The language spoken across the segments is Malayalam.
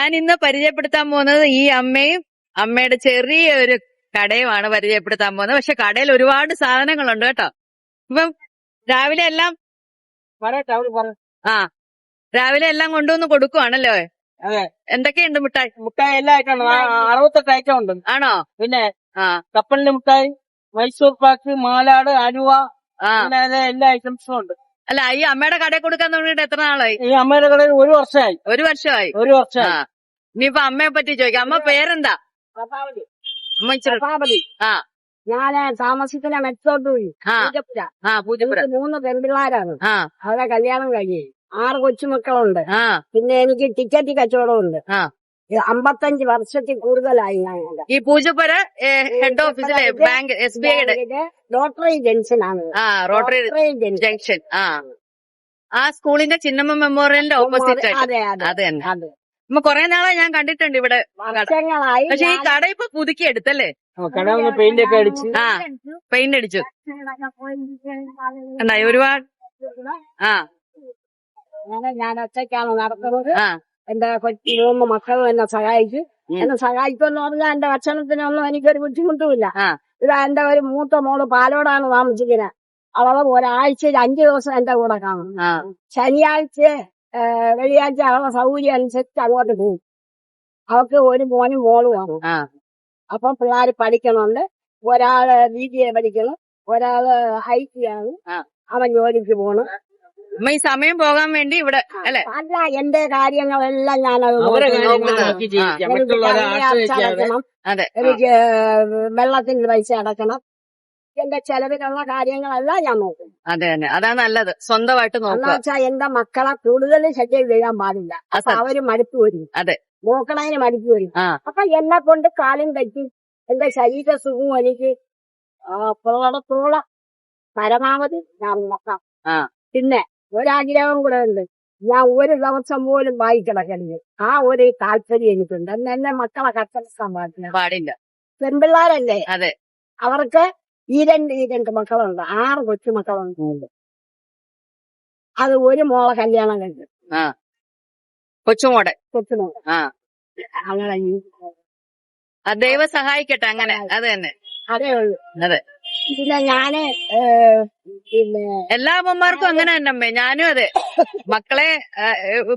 ഞാൻ ഇന്ന് പരിചയപ്പെടുത്താൻ പോകുന്നത് ഈ അമ്മയും അമ്മയുടെ ചെറിയ ഒരു കടയുമാണ് പരിചയപ്പെടുത്താൻ പോകുന്നത്. പക്ഷെ കടയിൽ ഒരുപാട് സാധനങ്ങളുണ്ട് കേട്ടോ. ഇപ്പം രാവിലെ എല്ലാം ആ രാവിലെ എല്ലാം കൊണ്ടുവന്ന് കൊടുക്കുവാണല്ലോ. എന്തൊക്കെയുണ്ട് മിഠായി മിഠായി എല്ലാ ഐറ്റം ഉണ്ട് ആ, അറുപത്തെട്ട് ഐറ്റം ഉണ്ട്. ആണോ? പിന്നെ ആ. കപ്പലിന്റെ മിഠായി മൈസൂർ പാക്ക് മാലാട് അലുവ എല്ലാ ഐറ്റംസും ഉണ്ട്. അല്ല ഈ അമ്മയുടെ കടയിൽ കൊടുക്കാൻ തുടങ്ങിയിട്ട് എത്ര നാളായി? ഈ അമ്മയുടെ കടയിൽ ഒരു വർഷമായി. ഒരു വർഷമായി. ഒരു വർഷം വർഷമായി ഇനിയിപ്പൊ അമ്മയെ പറ്റി ചോദിക്കാം. അമ്മ പേരെന്താ? അമ്മ ഇച്ചിരി ആ. ഞാൻ താമസിക്കുന്ന മെച്ചോട്ട് പോയി പൂജപ്പുര. മൂന്ന് പെൺപിള്ളാരാണ്. അവരെ കല്യാണം കഴിഞ്ഞു ആറ് കൊച്ചുമക്കളുണ്ട്. പിന്നെ എനിക്ക് ടിക്കറ്റ് കച്ചവടമുണ്ട്. അമ്പത്തഞ്ച് വർഷത്തിൽ കൂടുതലായി. ഈ പൂജപ്പുര ഹെഡ് ഓഫീസിലെ ബാങ്ക് എസ് ബി ഐയുടെ റോട്ടറി ജംഗ്ഷൻ ആണ്. റോട്ടറി ജംഗ്ഷൻ ആ. ആ സ്കൂളിന്റെ ചിന്നമ്മ മെമ്മോറിയലിന്റെ ഓപ്പോസിറ്റ് അതെ അതെ. അത്. അമ്മ കൊറേ നാളെ ഞാൻ കണ്ടിട്ടുണ്ട് ഇവിടെ വർഷങ്ങളായി പക്ഷെ ഈ കട ഇപ്പൊ പുതുക്കി എടുത്തല്ലേ? കട ഒന്ന് പെയിന്റ് ഒക്കെ അടിച്ചു. ആ പെയിന്റ് അടിച്ചു. ഉണ്ടായി ഒരുപാട്? ആ. അങ്ങനെ ഞാൻ ഒറ്റയ്ക്കാണ് നടത്തുന്നത് ആ. എന്റെ കൊച്ചി മൂന്ന് മക്കളും എന്നെ സഹായിച്ചു. എന്നെ എന്നെ സഹായിക്കുമെന്ന് പറഞ്ഞാൽ എന്റെ ഭക്ഷണത്തിനൊന്നും എനിക്കൊരു ബുദ്ധിമുട്ടുമില്ല. ഇതാ എന്റെ ഒരു മൂത്ത മോൾ പാലോടാണ് താമസിക്കുന്നത് അവളെ ഒരാഴ്ചയിൽ അഞ്ചു ദിവസം എന്റെ കൂടെ കാണും. ശനിയാഴ്ച വെള്ളിയാഴ്ച അവളെ സൗകര്യം അനുസരിച്ച് അങ്ങോട്ട് പോകും. അവൾക്ക് ഒരു മോനും മോളുമാണ് അപ്പൊ പിള്ളേര് പഠിക്കണുണ്ട് ഒരാൾ ബി ബി എ പഠിക്കണം ഒരാൾ ഐ ടി ആണ്. അവൻ ജോലിക്ക് പോണം. ഈ സമയം പോകാൻ വേണ്ടി ഇവിടെ അല്ലെ? അല്ല എന്റെ കാര്യങ്ങളെല്ലാം ഞാൻ എനിക്ക് മറ്റുള്ളവരെ കറണ്ട് ആശ്രയിക്കാതെ. അടക്കണം അതെ. എനിക്ക് വെള്ളത്തിന് പൈസ അടക്കണം. എന്റെ ചെലവിനുള്ള കാര്യങ്ങളെല്ലാം ഞാൻ നോക്കും. അതെ തന്നെ അതാ നല്ലത്. സ്വന്തമായിട്ട് എന്ന് നോക്കുക വെച്ചാൽ എന്റെ മക്കളെ കൂടുതൽ ശല്യം ചെയ്യാൻ പാടില്ല. ആ, അപ്പൊ. അവർ മടുത്തു വരും. അതെ. നോക്കണതിന് മടുത്തു വരും. ആ. അപ്പൊ എന്നെ കൊണ്ട് കാലും തെറ്റി എന്റെ ശരീര സുഖവും എനിക്ക് പുറത്തോളം പരമാവധി ഞാൻ നോക്കാം. ആ. പിന്നെ ഒരാഗ്രഹം കൂടെ ഉണ്ട്. ഞാൻ ഒരു ദിവസം പോലും വായിക്കിടക്കരുത് ആ ഒരു താല്പര്യം എനിക്കുണ്ട്. എന്ന് എന്നെ മക്കളെ കഷ്ടപ്പെടാൻ പാടില്ല പാടില്ല. പെൺപിള്ളാരല്ലേ? അതെ. അവർക്ക് ഈ രണ്ട് ഈ രണ്ട് മക്കളുണ്ട്. ആറ് കൊച്ചു മക്കളുണ്ട്. അത് ഒരു മോളെ കല്യാണം കഴിഞ്ഞു. കൊച്ചുമോടെ? കൊച്ചുമോടെ അങ്ങനെ ദൈവം സഹായിക്കട്ടെ അങ്ങനെ. അത് തന്നെ. അതേ ഉള്ളൂ. അതെ. പിന്നെ ഞാൻ പിന്നെ എല്ലാ അമ്മമാർക്കും അങ്ങനെ തന്നെ അമ്മേ. ഞാനും അതെ. മക്കളെ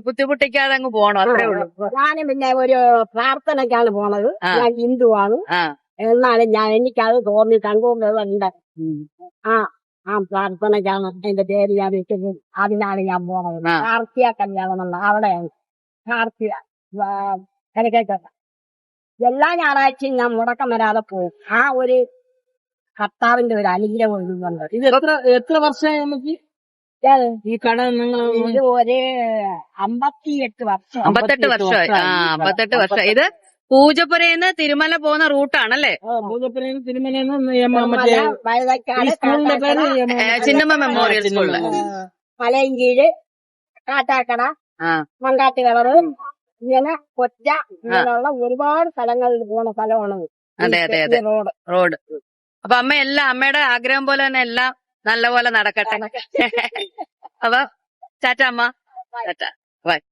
ബുദ്ധിമുട്ടിക്കാതെ അങ്ങ് പോണം. അത്രേ ഉള്ളൂ. ഞാൻ പിന്നെ ഒരു പ്രാർത്ഥനയ്ക്കാണ് പോണത്. ഞാൻ ഹിന്ദുവാണ്. ആ. എന്നാലും ഞാൻ എനിക്കത് തോന്നി കണ്ടുകൊണ്ടുണ്ട് ആ ആ പ്രാർത്ഥനയ്ക്കാണ് എന്റെ പേര് ഞാൻ വെക്കുന്നത് അതിനാണ് ഞാൻ പോണത്. കാർത്തിയ കാർത്തിക കല്യാണം എന്നുള്ള അവിടെയാണ്. കാർത്തിക കിഴക്കേക്കല്ല എല്ലാ ഞായറാഴ്ചയും ഞാൻ മുടക്കം വരാതെ പോകും ആ ഒരു കർത്താവിന്റെ ഒരു അനുഗ്രഹം ഒഴുകുന്നുണ്ട് ഇത് എത്ര എത്ര വർഷമായി ഈ കട നിങ്ങൾ ഇത് ഒരു അമ്പത്തിയെട്ട് വർഷം. അമ്പത്തെട്ട് വർഷം അമ്പത്തെട്ട് വർഷം ഇത് പൂജപ്പുരയിന്ന് തിരുമല പോകുന്ന റൂട്ടാണല്ലേ? പൂജപ്പുരയിൽ തിരുമലയിൽ മറ്റേ ഈ സ്കൂളിന്റെ പേര് ചിന്നമ്മ മെമ്മോറിയൽ സ്കൂളിൽ മലയങ്കീഴ് കാട്ടാക്കട മങ്കാട്ട് കളറ് ഇങ്ങനെ കൊറ്റ ഇങ്ങനെയുള്ള ഒരുപാട് സ്ഥലങ്ങളിൽ പോണ സ്ഥലമാണ് അതെ അതെ അതെ. റോഡ്. റോഡ്. അപ്പൊ അമ്മ എല്ലാം അമ്മയുടെ ആഗ്രഹം പോലെ തന്നെ എല്ലാം നല്ല പോലെ നടക്കട്ടെ. അപ്പൊ ചാറ്റ അമ്മ. ചാറ്റ ബൈ.